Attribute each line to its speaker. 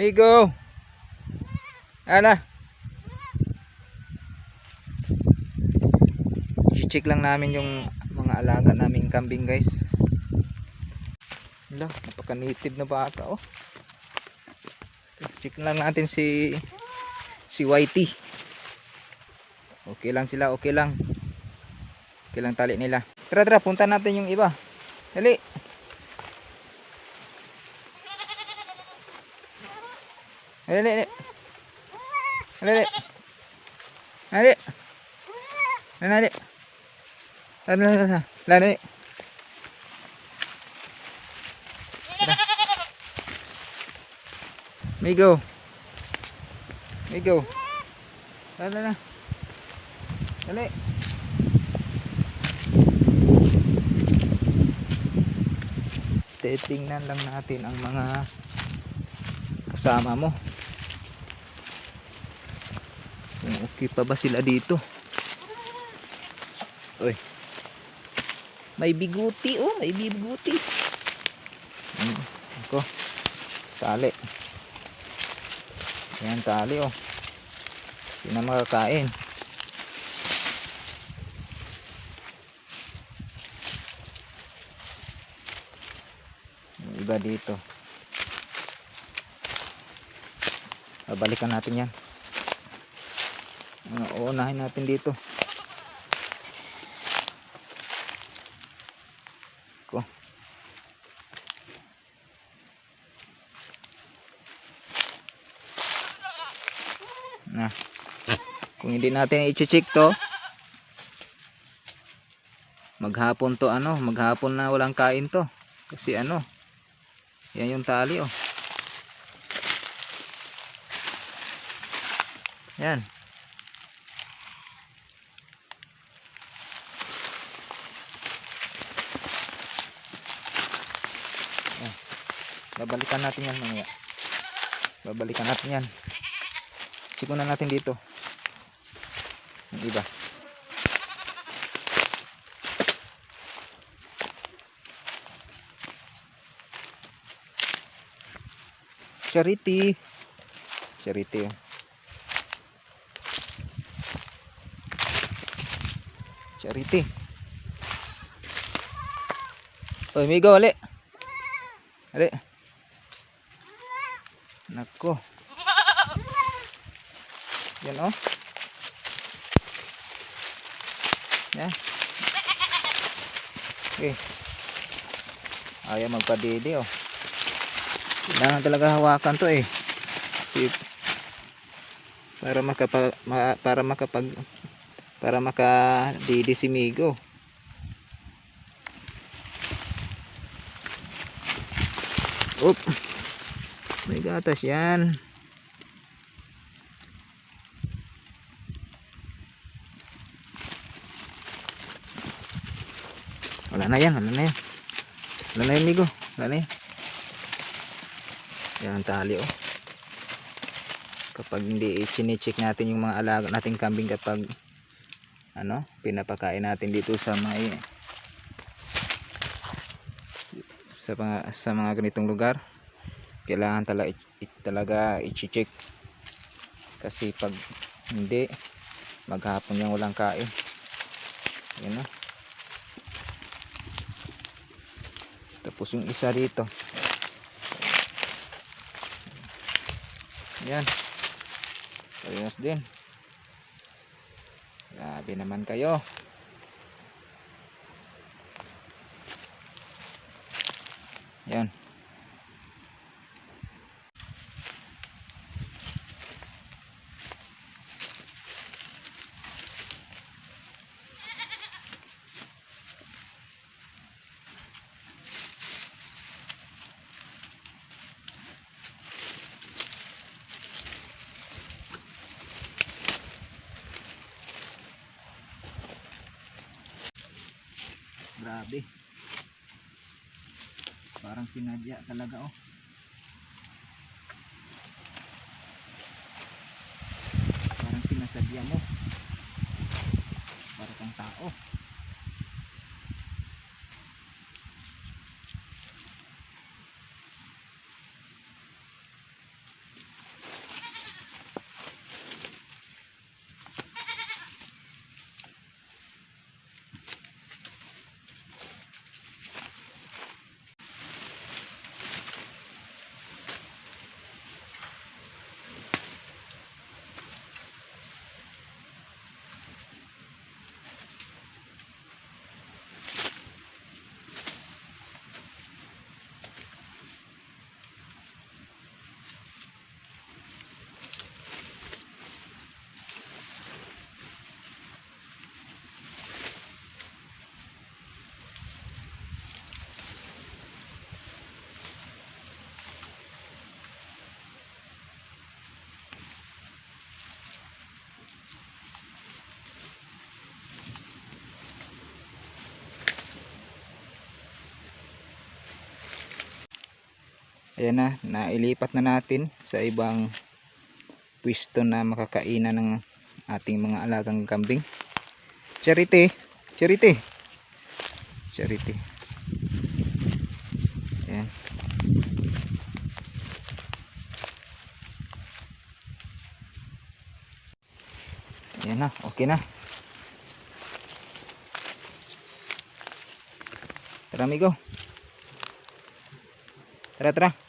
Speaker 1: Migo. Ana. I-check lang namin yung mga alaga naming kambing guys. Wala, napaka-native na baka oh. Check lang natin si si Whitey. Okay lang sila, okay lang. Okay lang tali nila. Tara tara, punta natin yung iba. Dali. Dali, dali. Dali. Dali. Dali. Dali. Dali, dali. Migo. Migo. Dali na. Dali. Titingnan lang natin ang mga kasama mo. Okay pa ba sila dito? Uy. May biguti oh, may biguti. Hmm, ako. Tali. Yan tali oh. Hindi na makakain. Iba dito. Babalikan natin yan. Ano, uunahin natin dito. Ko. Na. Kung hindi natin i-check to, maghapon to ano, maghapon na walang kain to. Kasi ano, yan yung tali oh. Yan. Babalikan natin yan mamaya. Babalikan natin yan. Sikunan natin dito. Yung iba. Charity. Charity. oh. Charity. Oy, Migo, ali. Ali. Nako. Yan oh. Yan. Okay. Ayaw magpadidi oh. Kailangan talaga hawakan to eh. Si para makapag ma, para makapag para makadidi si Migo. Oop. May gatas yan. Wala na yan, wala na yan. Wala na yan, Migo. Wala na yan. Yan tali, oh. Kapag hindi i-check natin yung mga alaga nating kambing kapag ano, pinapakain natin dito sa may sa mga sa mga ganitong lugar kailangan talaga talaga i-check. Kasi pag hindi maghapon yung walang kain. Yun na. Tapos yung isa dito yan. Parehas din. Grabe naman kayo. Yan Grabe. Parang sinadya talaga oh. Parang sinasadya mo. Ayan na nailipat na natin sa ibang pwesto na makakainan ng ating mga alagang kambing. Charity charity. Charity. Ayan. Ayan na okay na. Tara amigo. Tara tara